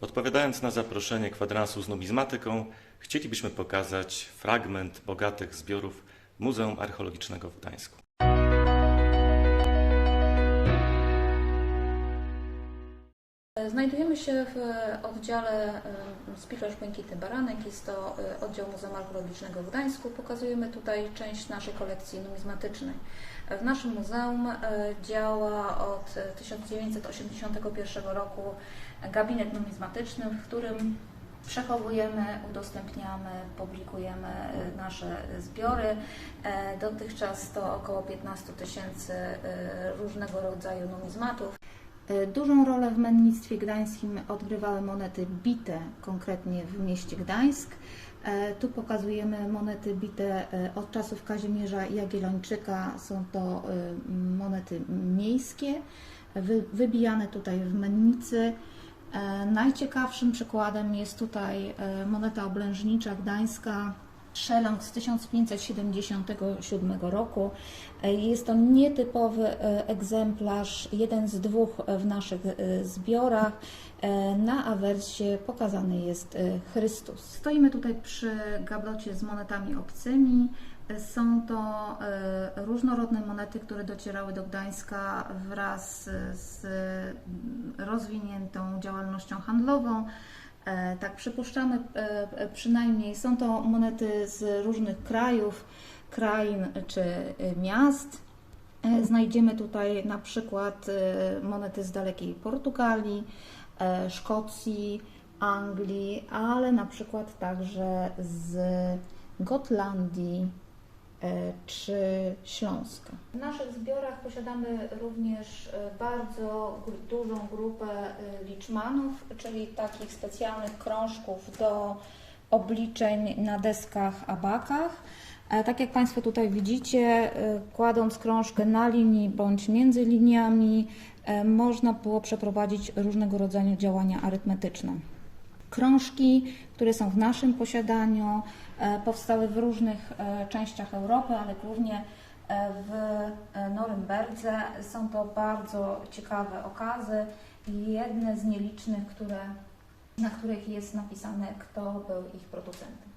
Odpowiadając na zaproszenie kwadransu z numizmatyką, chcielibyśmy pokazać fragment bogatych zbiorów Muzeum Archeologicznego w Gdańsku. Znajdujemy się w oddziale e, Spichlerz Błękitny Baranek. Jest to e, oddział Muzeum Archeologicznego w Gdańsku. Pokazujemy tutaj część naszej kolekcji numizmatycznej. W naszym muzeum e, działa od 1981 roku gabinet numizmatyczny, w którym przechowujemy, udostępniamy, publikujemy e, nasze zbiory. E, Dotychczas to około 15 tysięcy e, różnego rodzaju numizmatów. E, Dużą rolę w mennictwie gdańskim odgrywały monety bite, konkretnie w mieście Gdańsk. E, Tu pokazujemy monety bite e, od czasów Kazimierza Jagiellończyka. Są to monety miejskie, wy- wybijane tutaj w mennicy. Najciekawszym przykładem jest tutaj moneta oblężnicza gdańska, Szeląg z 1577 roku. E, Jest to nietypowy e, egzemplarz, jeden z dwóch w naszych e, zbiorach. E, Na awersie pokazany jest e, Chrystus. Stoimy tutaj przy gablocie z monetami obcymi. E, Są to e, różnorodne monety, które docierały do Gdańska wraz e, z mm, rozwiniętą działalnością handlową. E, Tak, przypuszczamy e, e, przynajmniej, są to monety z różnych krajów, krain czy miast. Znajdziemy tutaj na przykład monety z dalekiej Portugalii, Szkocji, Anglii, ale na przykład także z Gotlandii czy Śląska. W naszych zbiorach posiadamy również e, bardzo dużą grupę e, liczmanów, czyli takich specjalnych krążków do obliczeń na deskach abakach. E, Tak jak Państwo tutaj widzicie, e, kładąc krążkę na linii bądź między liniami, e, można było przeprowadzić różnego rodzaju działania arytmetyczne. Krążki, które są w naszym posiadaniu, e, powstały w różnych e, częściach Europy, ale głównie e, w Norymberdze. Są to bardzo ciekawe okazy i jedne z nielicznych, które, na których jest napisane, kto był ich producentem.